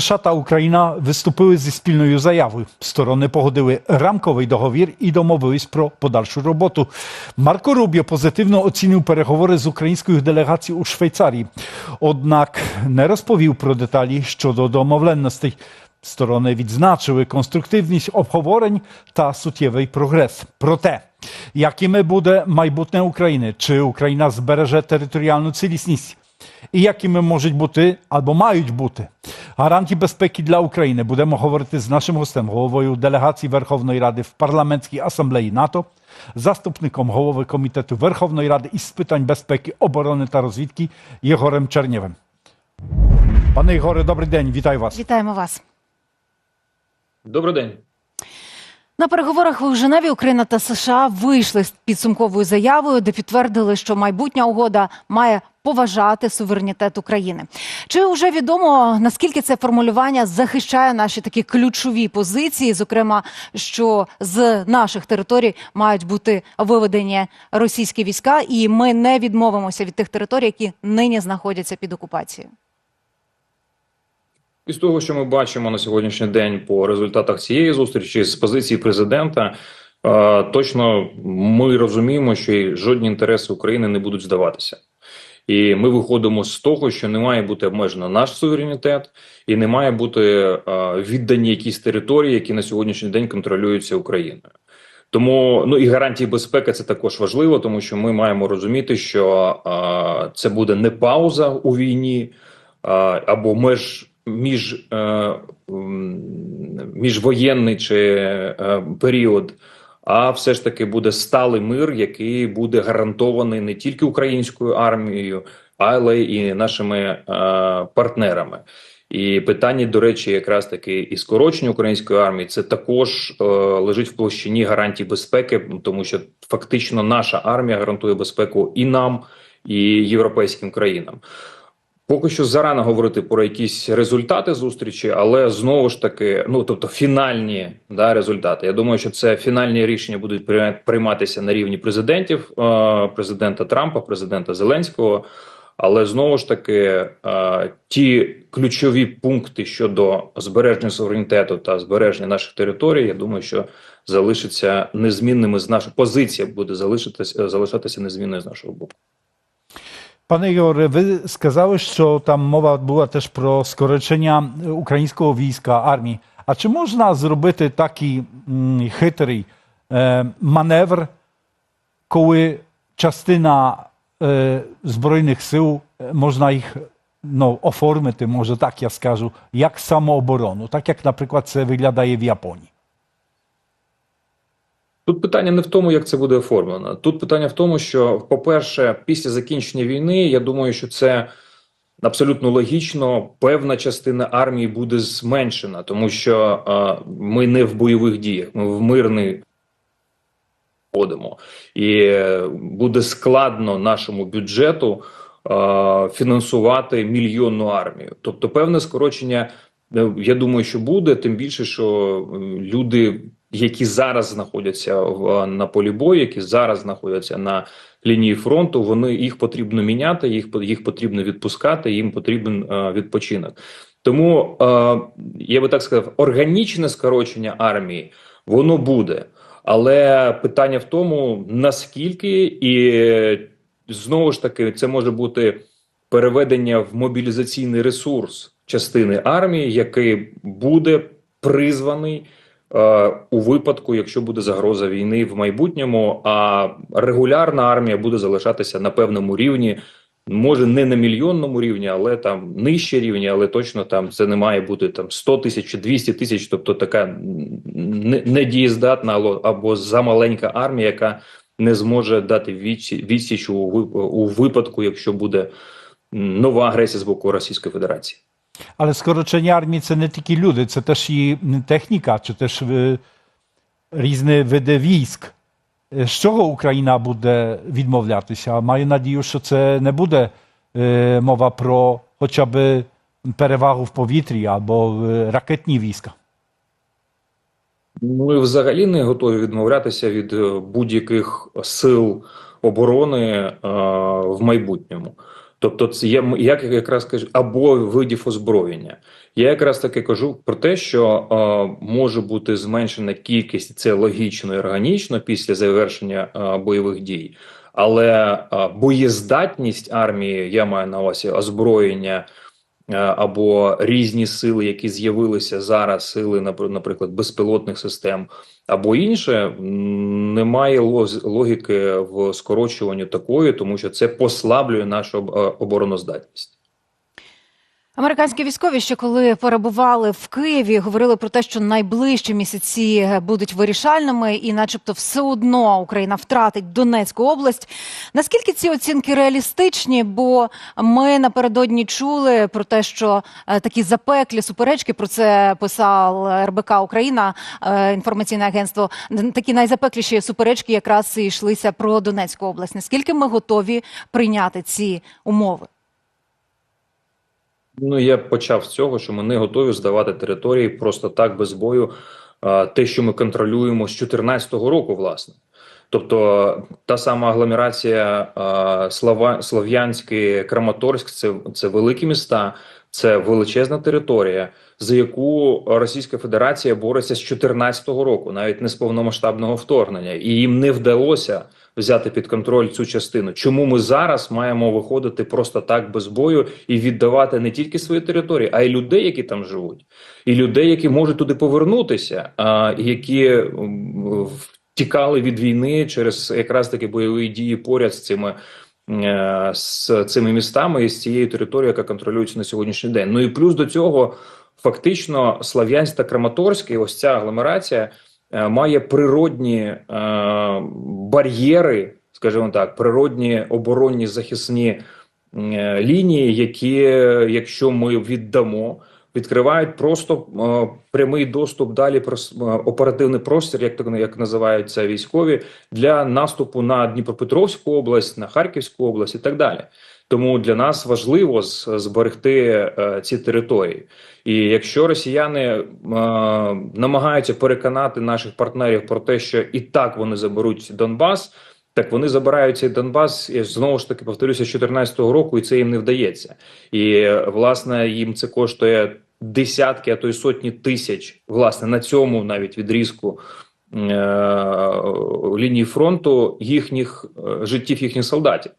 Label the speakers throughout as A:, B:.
A: США та Україна виступили зі спільною заявою. Сторони погодили рамковий договір і домовились про подальшу роботу. Марко Рубіо позитивно оцінив переговори з українською делегацією у Швейцарії, однак не розповів про деталі щодо домовленостей. Сторони відзначили конструктивність обговорень та суттєвий прогрес. Проте, якими буде майбутнє України? Чи Україна збереже територіальну цілісність? І якими можуть бути або мають бути гарантії безпеки для України? Будемо говорити з нашим гостем, головою делегації Верховної Ради в парламентській асамблеї НАТО, заступником голови комітету Верховної Ради із питань безпеки, оборони та розвідки Єгорем Чернєвим. Пане Єгоре, добрий день, вітаю вас.
B: Вітаємо вас.
C: Добрий день.
B: На переговорах у Женеві Україна та США вийшли з підсумковою заявою, де підтвердили, що майбутня угода має поважати суверенітет України. Чи вже відомо наскільки це формулювання захищає наші такі ключові позиції, зокрема, що з наших територій мають бути виведені російські війська, і ми не відмовимося від тих територій, які нині знаходяться під окупацією?
C: Із того, що ми бачимо на сьогоднішній день по результатах цієї зустрічі з позиції президента, е, точно ми розуміємо, що жодні інтереси України не будуть здаватися. І ми виходимо з того, що не має бути обмежено наш суверенітет, і не має бути е, віддані якісь території, які на сьогоднішній день контролюються Україною. Тому ну і гарантії безпеки це також важливо, тому що ми маємо розуміти, що е, це буде не пауза у війні або меж між е, міжвоєнний чи е, період, а все ж таки буде сталий мир, який буде гарантований не тільки українською армією, але і нашими е, партнерами. І питання, до речі, якраз таки і скорочення української армії, це також е, лежить в площині гарантій безпеки, тому що фактично наша армія гарантує безпеку і нам, і європейським країнам. Поки що зарано говорити про якісь результати зустрічі, але знову ж таки, ну тобто фінальні да, результати. Я думаю, що це фінальні рішення будуть при- прийматися на рівні президентів, е, президента Трампа, президента Зеленського. Але знову ж таки, е, ті ключові пункти щодо збереження суверенітету та збереження наших територій, я думаю, що залишаться незмінними з нашої позиція буде залишитися залишатися незмінною з нашого боку.
A: Panie Igor, wy сказали, що там мова була теж про скорочення українського війська, армії. А чи можна зробити такий м, хитрий е, маневр, коли частина е, Збройних сил, е, можна їх ну, оформити, може так я скажу, як самооборону, так як, наприклад, це виглядає в Японії?
C: Тут питання не в тому, як це буде оформлено. Тут питання в тому, що, по-перше, після закінчення війни, я думаю, що це абсолютно логічно. Певна частина армії буде зменшена, тому що е, ми не в бойових діях, ми в мирний ходимо, і е, буде складно нашому бюджету е, фінансувати мільйонну армію. Тобто, певне скорочення, е, я думаю, що буде, тим більше, що люди, які зараз знаходяться в на полі бою, які зараз знаходяться на лінії фронту, вони їх потрібно міняти, їх їх потрібно відпускати, їм потрібен е, відпочинок. Тому е, я би так сказав, органічне скорочення армії воно буде. Але питання в тому, наскільки і знову ж таки це може бути переведення в мобілізаційний ресурс частини армії, який буде призваний у випадку, якщо буде загроза війни в майбутньому. А регулярна армія буде залишатися на певному рівні. Може не на мільйонному рівні, але там нижче рівні, але точно там це не має бути там 100 тисяч чи 200 тисяч, тобто така недієздатна або- замаленька армія, яка не зможе дати відсіч у, випадку, якщо буде нова агресія з боку Російської Федерації.
A: Але скорочення армії це не тільки люди, це теж і техніка, чи теж різні види військ. З чого Україна буде відмовлятися? Маю надію, що це не буде мова про хоча б перевагу в повітрі або ракетні війська.
C: Ми взагалі не готові відмовлятися від будь-яких сил оборони в майбутньому. Тобто, це є як я якраз кажу, або видів озброєння. Я якраз таки кажу про те, що е, може бути зменшена кількість, це логічно і органічно після завершення е, бойових дій, але е, боєздатність армії, я маю на увазі озброєння або різні сили, які з'явилися зараз, сили, напр- наприклад, безпілотних систем, або інше, немає логіки в скорочуванні такої, тому що це послаблює нашу е, обороноздатність.
B: Американські військові, ще коли перебували в Києві, говорили про те, що найближчі місяці будуть вирішальними, і, начебто, все одно Україна втратить Донецьку область. Наскільки ці оцінки реалістичні? Бо ми напередодні чули про те, що е, такі запеклі суперечки про це писав РБК Україна, е, інформаційне агентство. Такі найзапекліші суперечки якраз і йшлися про Донецьку область. Наскільки ми готові прийняти ці умови?
C: Ну, я почав з цього, що ми не готові здавати території просто так без бою. Те, що ми контролюємо з 2014 року, власне. Тобто та сама агломерація Слава, Слов'янський, Краматорськ це, це великі міста, це величезна територія, за яку Російська Федерація бореться з 2014 року, навіть не з повномасштабного вторгнення, і їм не вдалося взяти під контроль цю частину. Чому ми зараз маємо виходити просто так без бою і віддавати не тільки свої території, а й людей, які там живуть, і людей, які можуть туди повернутися, які втікали від війни через якраз таки бойові дії поряд з цими. е, З цими містами і з цією територією, яка контролюється на сьогоднішній день. Ну і плюс до цього, фактично, Слав'янськ та Краматорськ, ось ця агломерація має природні е, бар'єри, скажімо так, природні оборонні захисні е, лінії, які, якщо ми віддамо, відкривають просто е, прямий доступ далі е, оперативний простір, як так як називаються військові, для наступу на Дніпропетровську область, на Харківську область і так далі. Тому для нас важливо зберегти е, ці території. І якщо росіяни е, намагаються переконати наших партнерів про те, що і так вони заберуть Донбас, так вони забирають цей Донбас я знову ж таки повторюся з 2014 року, і це їм не вдається. І е, власне їм це коштує десятки, а то й сотні тисяч. Власне на цьому навіть відрізку е, лінії фронту їхніх життів їхніх солдатів.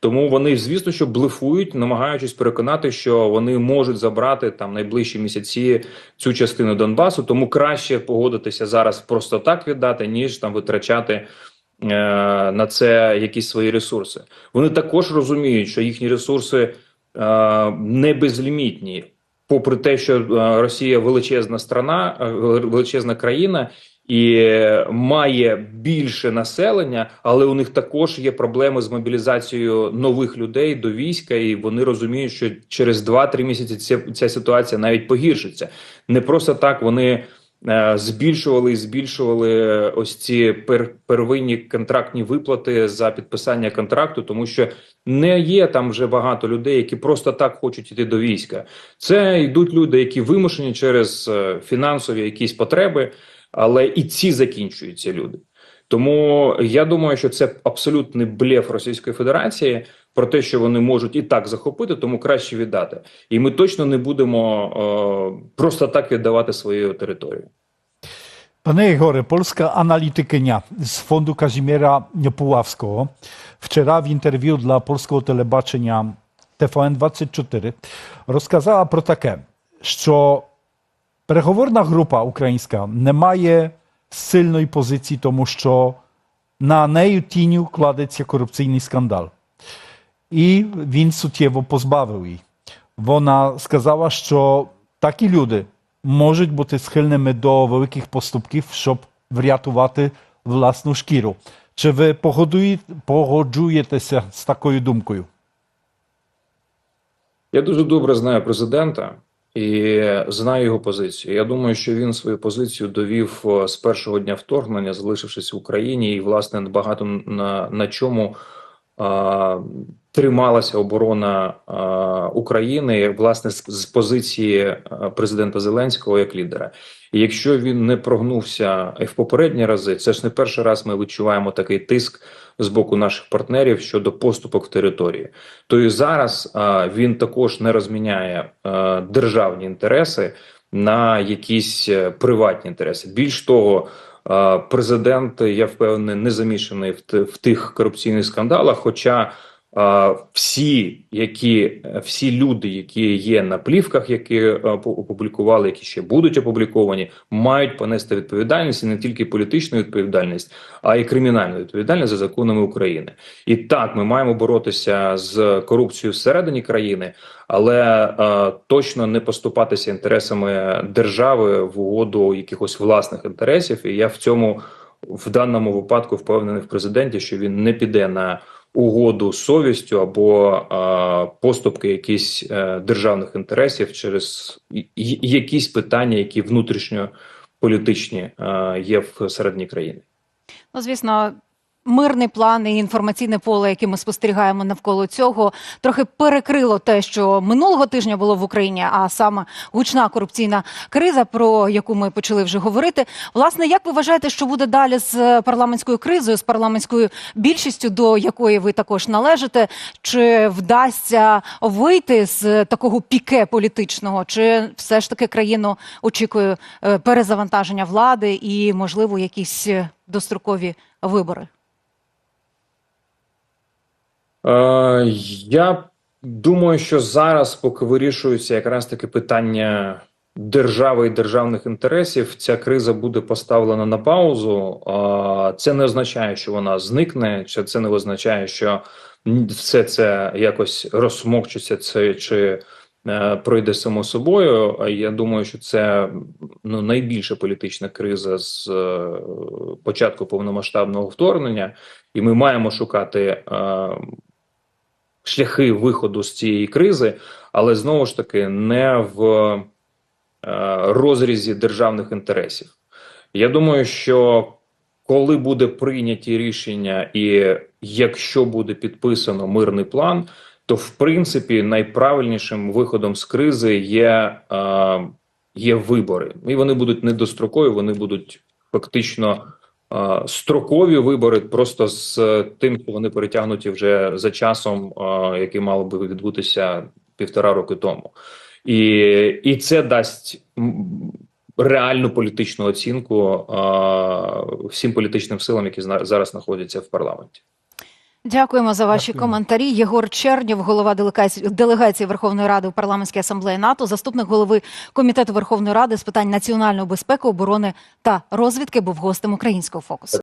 C: Тому вони, звісно, що блефують, намагаючись переконати, що вони можуть забрати там найближчі місяці цю частину Донбасу. Тому краще погодитися зараз просто так віддати, ніж там витрачати е, на це якісь свої ресурси. Вони також розуміють, що їхні ресурси е, не безлімітні, попри те, що е, Росія величезна страна, е, величезна країна. І е, має більше населення, але у них також є проблеми з мобілізацією нових людей до війська, і вони розуміють, що через 2-3 місяці ця, ця ситуація навіть погіршиться. Не просто так вони е, збільшували і збільшували ось ці пер, первинні контрактні виплати за підписання контракту, тому що не є там вже багато людей, які просто так хочуть йти до війська. Це йдуть люди, які вимушені через е, фінансові якісь потреби але і ці закінчуються люди. Тому я думаю, що це абсолютний блеф Російської Федерації про те, що вони можуть і так захопити, тому краще віддати. І ми точно не будемо е, просто так віддавати свою територію.
A: Panie Igorze, polska analitykynia z Fondu Kazimiera Puławskiego wczoraj w interwiu dla polskiego telebaczenia TVN24 розказала про таке, що переговорна група українська не має сильної позиції, тому що на нею тінню кладеться корупційний скандал. І він суттєво позбавив її. Вона сказала, що такі люди можуть бути схильними до великих поступків, щоб врятувати власну шкіру. Чи ви погоджуєтеся з такою думкою?
C: Я дуже добре знаю президента і знаю його позицію. Я думаю, що він свою позицію довів е, з першого дня вторгнення, залишившись в Україні, і власне багато на, на чому трималася оборона України власне з, позиції е, президента Зеленського як лідера. І якщо він не прогнувся в попередні рази, це ж не перший раз ми відчуваємо такий тиск з боку наших партнерів щодо поступок в території. То і зараз він також не розміняє державні інтереси на якісь е, приватні інтереси. Більш того, президент, я впевнений, не замішаний в, тих корупційних скандалах. Хоча всі, які всі люди, які є на плівках, які е, опублікували, які ще будуть опубліковані, мають понести відповідальність і не тільки політичну відповідальність, а й кримінальну відповідальність за законами України. І так, ми маємо боротися з корупцією всередині країни, але е, точно не поступатися інтересами держави в угоду якихось власних інтересів. І я в цьому в даному випадку впевнений в президенті, що він не піде на угоду з совістю або е, поступки якісь е, державних інтересів через якісь питання, які внутрішньополітичні е, є всередині країни.
B: Ну, звісно, мирний план і інформаційне поле, яке ми спостерігаємо навколо цього, трохи перекрило те, що минулого тижня було в Україні, а саме гучна корупційна криза, про яку ми почали вже говорити. Власне, як ви вважаєте, що буде далі з парламентською кризою, з парламентською більшістю, до якої ви також належите? Чи вдасться вийти з такого піке політичного? Чи все ж таки країну очікує е, перезавантаження влади і, можливо, якісь дострокові вибори?
C: Е, я думаю, що зараз, поки вирішується якраз таки питання держави і державних інтересів, ця криза буде поставлена на паузу. Е, це не означає, що вона зникне, чи це не означає, що все це якось розсмокчиться, це чи е, пройде само собою. Я думаю, що це ну найбільша політична криза з е, початку повномасштабного вторгнення, і ми маємо шукати. Шляхи виходу з цієї кризи, але знову ж таки не в е, розрізі державних інтересів. Я думаю, що коли буде прийняті рішення, і якщо буде підписано мирний план, то в принципі найправильнішим виходом з кризи є, е, є вибори, і вони будуть не дострокові, вони будуть фактично строкові вибори, просто з е, тим, що вони перетягнуті вже за часом, який мало би відбутися півтора роки тому, і, і це дасть реальну політичну оцінку всім політичним силам, які зараз знаходяться в парламенті.
B: Дякуємо за ваші
A: Дякую.
B: коментарі. Єгор Чернєв, голова делегації, делегації Верховної Ради у парламентській асамблеї НАТО, заступник голови комітету Верховної Ради з питань національної безпеки, оборони та розвідки, був гостем українського фокусу.